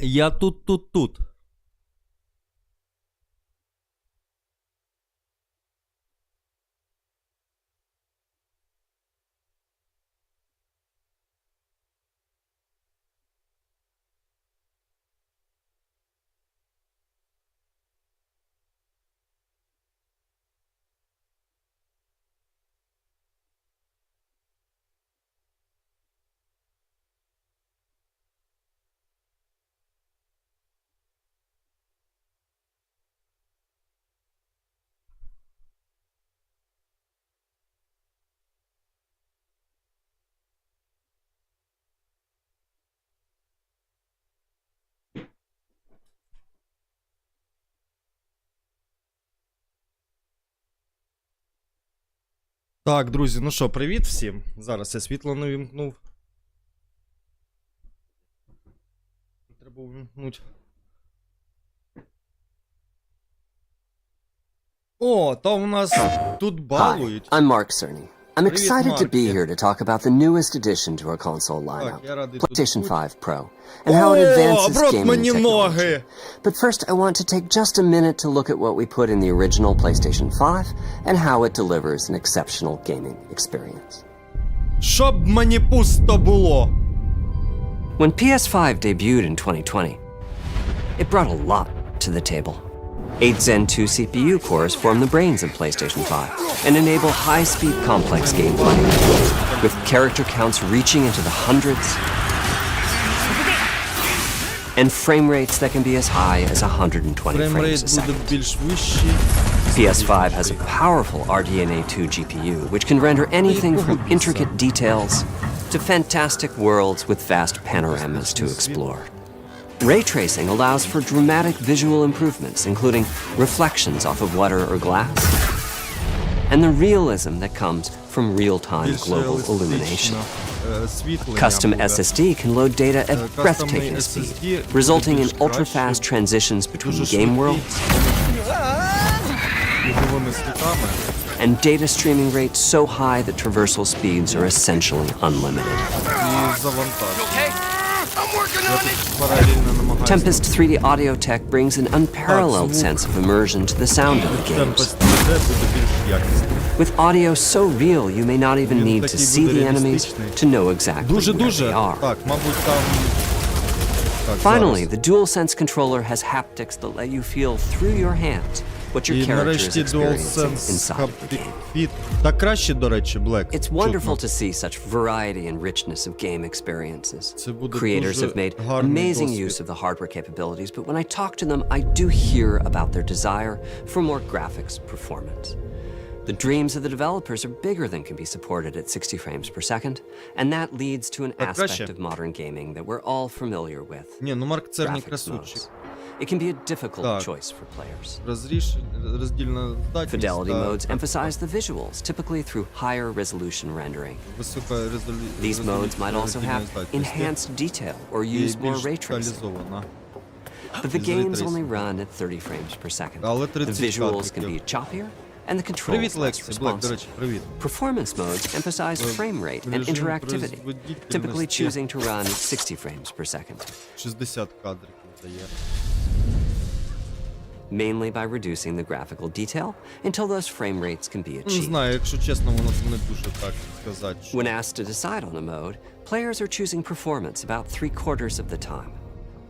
Я тут, тут, тут. Так, друзі, ну що, привіт всім. Зараз я світло не вімкнув. Треба увімкнути. О, то у нас тут балують. I'm Mark Cerny. I'm Привет, excited to Mark. be here to talk about the newest addition to our console lineup, я радий тут PlayStation бути. 5 Pro, and how it О, advances в рот gaming мені technology. ноги! But first, I want to take just a minute to look at what we put in the original PlayStation 5 and how it delivers an exceptional gaming experience. Щоб мені пусто було. When PS5 debuted in 2020, it brought a lot to the table. Eight Zen 2 CPU cores form the brains of PlayStation 5 and enable high speed complex gameplay, with character counts reaching into the hundreds and frame rates that can be as high as 120 frame frames a second. PS5 has a powerful RDNA 2 GPU, which can render anything from intricate details to fantastic worlds with vast panoramas to explore. Ray tracing allows for dramatic visual improvements, including reflections off of water or glass, and the realism that comes from real-time global illumination. Custom SSD can load data at breathtaking speed, resulting in ultra-fast transitions between game worlds and data streaming rates so high that traversal speeds are essentially unlimited. Tempest 3D Audio Tech brings an unparalleled sense of immersion to the sound of the games. With audio so real, you may not even need to see the enemies to know exactly where they are. Finally, the DualSense controller has haptics that let you feel through your hands what your І character is нарешті experiencing DualSense inside of the Haptic game. Fit. Та краще, до речі, Black. It's wonderful to see such variety and richness of game experiences. Це буде Creators дуже have made гарний amazing досвід. use of the hardware capabilities, but when I talk to them, I do hear about their desire for more graphics performance. The dreams of the developers are bigger than can be supported at 60 frames per second, and that leads to an Так, aspect краще. of modern gaming that we're all familiar with. Ні, ну Марк Церний graphics красунчик. modes. It can be a difficult Так. choice for players. Розріш... Роздільна здатність Fidelity та modes emphasize the visuals, typically through higher resolution rendering. висока резолю... These modes might also have enhanced detail or і use more більш ray tracing. деталізована. But the Із ray games tracing. only run at 30 frames per second. Але The 30 visuals can кадрів. be choppier, and the controls Привіт, less Лексі. Блек, до responsive. речі, привіт. Performance modes emphasize Э, frame rate and режим interactivity, typically производительности. choosing to run at 60 frames per second, 60 кадрів дає. mainly by reducing the graphical detail until those frame rates can be Не achieved. знаю, якщо чесно, воно не дуже так сказати. що- When asked to decide on a mode, players are choosing performance about three quarters of the time.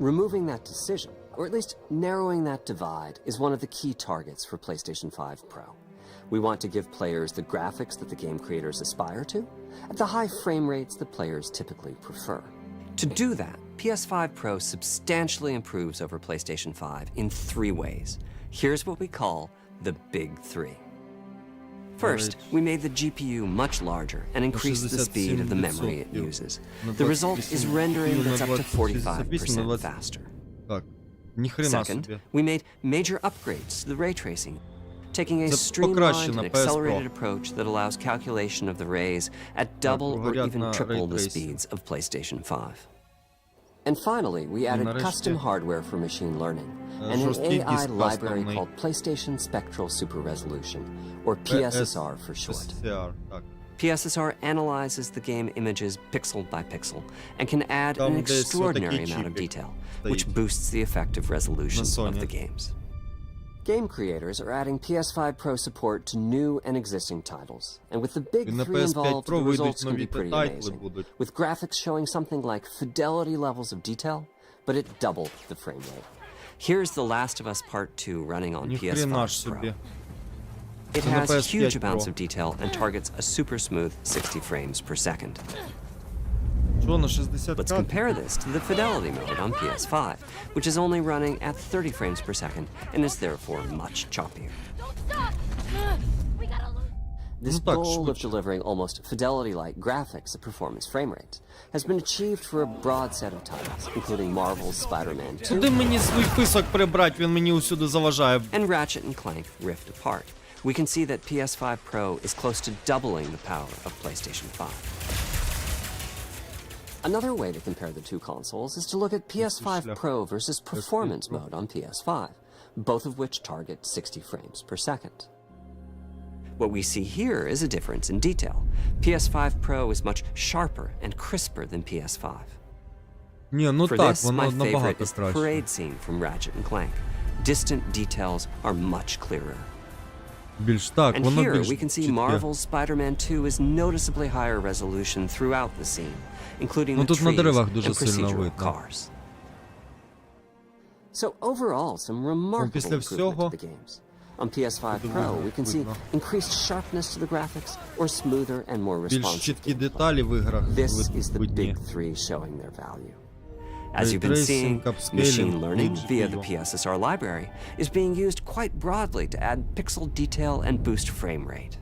Removing that decision, or at least narrowing that divide, is one of the key targets for PlayStation 5 Pro. We want to give players the graphics that the game creators aspire to, at the high frame rates that players typically prefer. To do that, PS5 Pro substantially improves over PlayStation 5 in three ways. Here's what we call the big three. First, we made the GPU much larger and increased the speed of the memory it uses. The result is rendering that's up to 45% faster. Second, we made major upgrades to the ray tracing, taking a streamlined and accelerated approach that allows calculation of the rays at double or even triple the speeds of PlayStation 5. And finally, we added custom hardware for machine learning and an AI library called PlayStation Spectral Super Resolution, or PSSR for short. PSSR, analyzes the game images pixel by pixel and can add an extraordinary amount of detail, which boosts the effective resolution of the games. Game creators are adding PS5 Pro support to new and existing titles. And with the big І на three PS5 involved, Pro the вийдуть results can нові be pretty тайтли amazing. будуть. With graphics showing something like fidelity levels of detail, but it doubled the frame rate. Here's The Last of Us Part 2 running on Ніхрена PS5 ж Pro. собі. It So на has PS5 huge amounts Pro. of detail and targets a super smooth 60 frames per second. Що на 60 Let's compare this to the fidelity mode on PS5, which is only running at 30 frames per second and is therefore much choppier. Don't stop! We gotta lose. This Ну так, goal of швидше. delivering almost fidelity-like graphics at performance frame rates has been achieved for a broad set of titles, including Marvel's Spider-Man 2 Куди мені свій писок прибрати, він мені усюди заважає. and Ratchet and Clank Rift Apart. We can see that PS5 Pro is close to doubling the power of PlayStation 5. Another way to compare the two consoles is to look at PS5 Pro versus Performance mode on PS5, both of which target 60 frames per second. What we see here is a difference in detail. PS5 Pro is much sharper and crisper than PS5. Ні, ну For так, this, my воно favorite набагато is the краще. parade scene from Ratchet and Clank. Distant details are much clearer. Більш так, And воно here we can see. Marvel's Spider-Man 2 is noticeably higher resolution throughout the scene, including Ну, the на trees деревах and дуже сильно procedural видно. cars. So overall, some remarkable improvement to the games. On PS5 Pro, we can see increased sharpness to the graphics or smoother and more Більш responsive. This is the big three showing their value. As you've been seeing, machine learning via the PSSR library is being used quite broadly to add pixel detail and boost frame rate.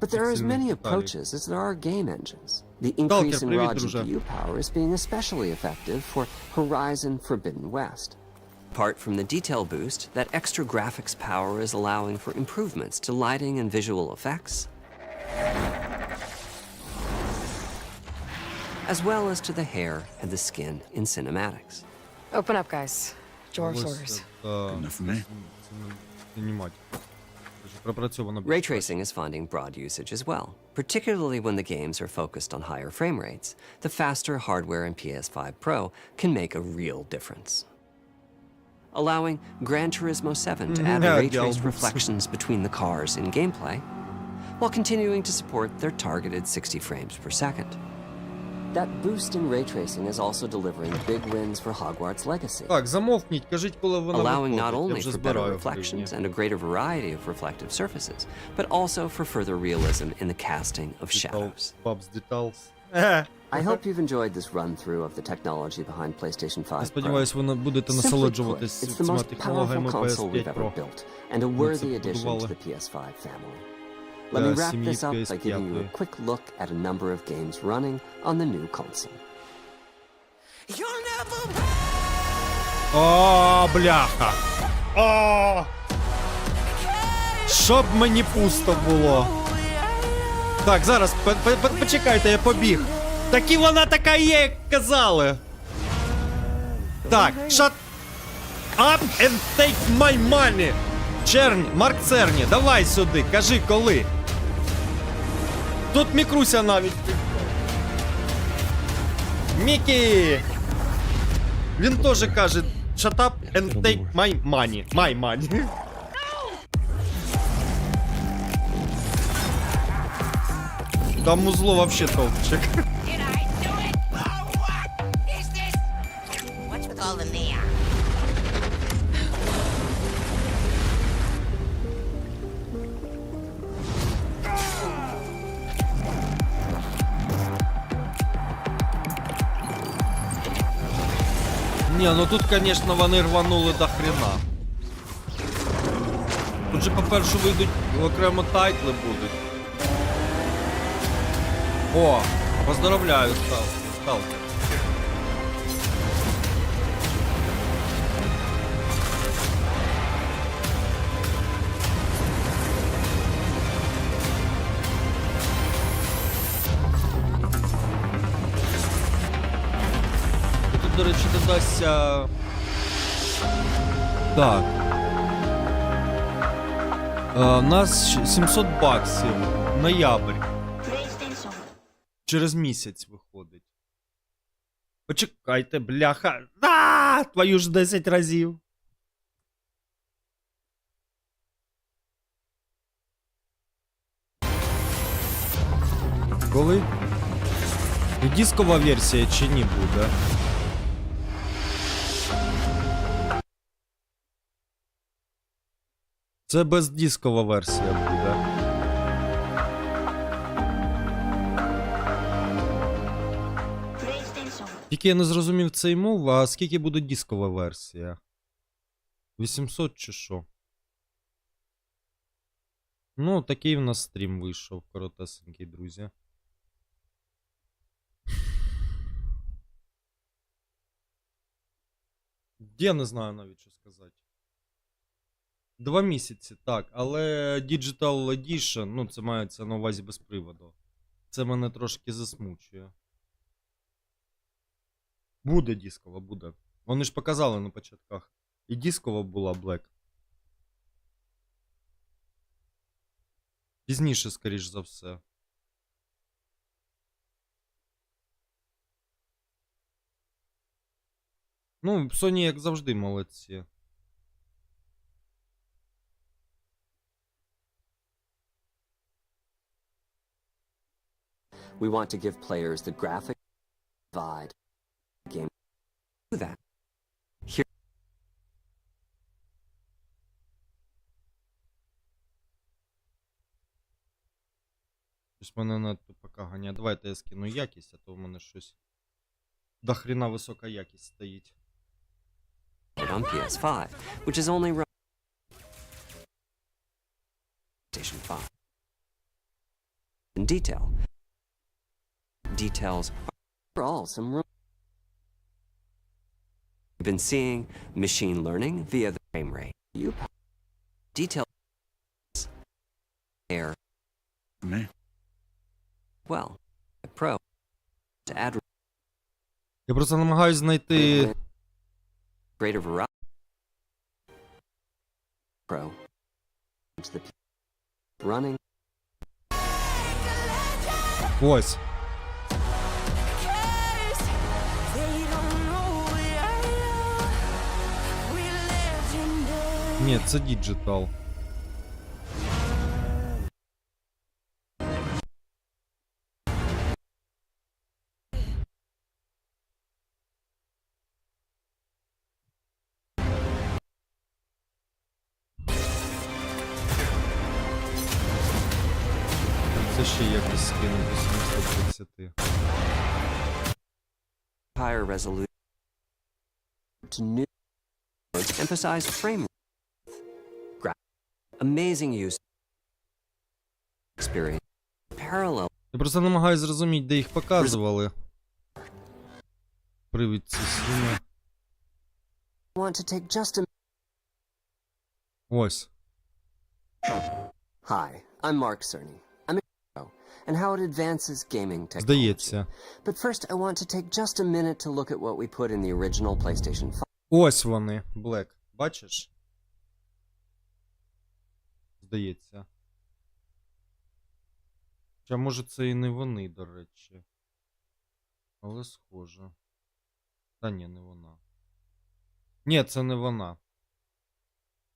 But there are as many approaches as there are game engines. The increase in raw GPU power is being especially effective for Horizon Forbidden West. Apart from the detail boost, that extra graphics power is allowing for improvements to lighting and visual effects. as well as to the hair and the skin in cinematics. Open up, guys. Drawer Orders. Enough for me. Ray tracing is finding broad usage as well, particularly when the games are focused on higher frame rates. The faster hardware in PS5 Pro can make a real difference. Allowing Gran Turismo 7 to add ray traced reflections between the cars in gameplay, while continuing to support their targeted 60 frames per second. That boost in ray tracing is also delivering big wins for Hogwarts Legacy. Так, замовкніть, кажіть, коли вона allowing виходить. not Я only вже for better збираю reflections гривні. and a greater variety of reflective surfaces, but also for further realism in the casting of shadows. Pubs Details. I hope you've enjoyed this run through of the technology behind PlayStation 5 Я Pro. сподіваюся, ви будете Simply put, насолоджуватись it's the цими most powerful технологіями console we've PS5 ever Pro. built, and a Ми worthy це addition to побудували the PS5 family. Let me для wrap this up by giving you a quick look at a number of games running on the new console. О, бляха. О! Щоб мені пусто було. Так, зараз, по- по- по- почекайте, я побіг. Так вона така є, як казали. Так, shut up and take my money. Черні, Марк Церні, давай сюди, кажи коли. Тут Мікруся навіть. Мікі! Він теж каже: Shut up and take my money. My money. Там музло вообще топчик. Did I do it? Oh, what is this? What's with all the neon? Ні, ну тут, конечно, вони рванули до хрена. Тут же, по-перше, вийдуть окремо тайтли будуть. О, поздравляю, стал. Сталкер. Тут, до. Так. Е, У нас 700 баксів. Ноябрь. Через місяць виходить. Почекайте, бляха. А, твою ж 10 разів. Коли? І дискова версія чи ні буде? Це бездискова версія буде. Тільки я не зрозумів цей мов, а скільки буде дискова версія? 800 чи що? Ну, такий в нас стрім вийшов, коротесенький, друзі. Я не знаю навіть, що сказати. Два місяці, так, але Digital Edition, ну, це мається на увазі без приводу. Це мене трошки засмучує. Буде дискова, буде. Вони ж показали на початках. І дискова була Black. Пізніше, скоріш за все. Ну, Sony, як завжди, молодці. We want to give players the graphic divide game. Do that. Here Щось мене надто пока ганяє. Давайте я скину якість, а то в мене щось. До хрена висока якість стоїть. on PS5, which is only run PlayStation 5. In detail, details are all some room. We've been seeing machine learning via the frame rate. You details air Me. well, Pro to add Я просто намагаюсь знайти. greater variety. Pro. To the running Ось. Ні, це діджитал. Це ще якось скину до 730. higher resolution to new emphasize frame amazing use experience parallel Я просто намагаюсь зрозуміти, де їх показували. Привід ці want to take just a Ось. hi i'm mark cerny i'm a and how it advances gaming technology Здається. but first i want to take just a minute to look at what we put in the original playstation 5 Ось вони, Блек. Бачиш? Здається. Хоча може це і не вони, до речі. Але схоже. Та ні, не вона. Ні, це не вона.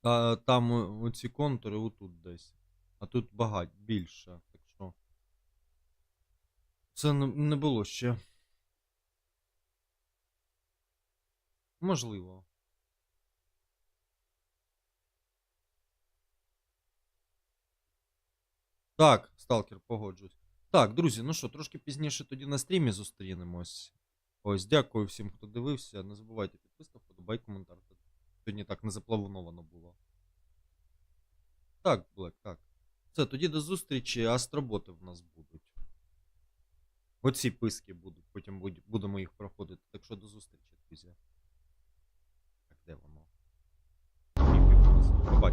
Та, там оці контури отут десь. А тут багать більше. Так що. Це не було ще. Можливо. Так, сталкер, погоджусь. Так, друзі, ну що, трошки пізніше тоді на стрімі зустрінемось. Ось, дякую всім, хто дивився. Не забувайте підписку, подобай коментар. Сьогодні так не заплановано було. Так, Блек, так. Все, тоді до зустрічі, астроботи в нас будуть. Оці писки будуть, потім будемо їх проходити. Так що до зустрічі, друзі. Так, де воно? Побачимо.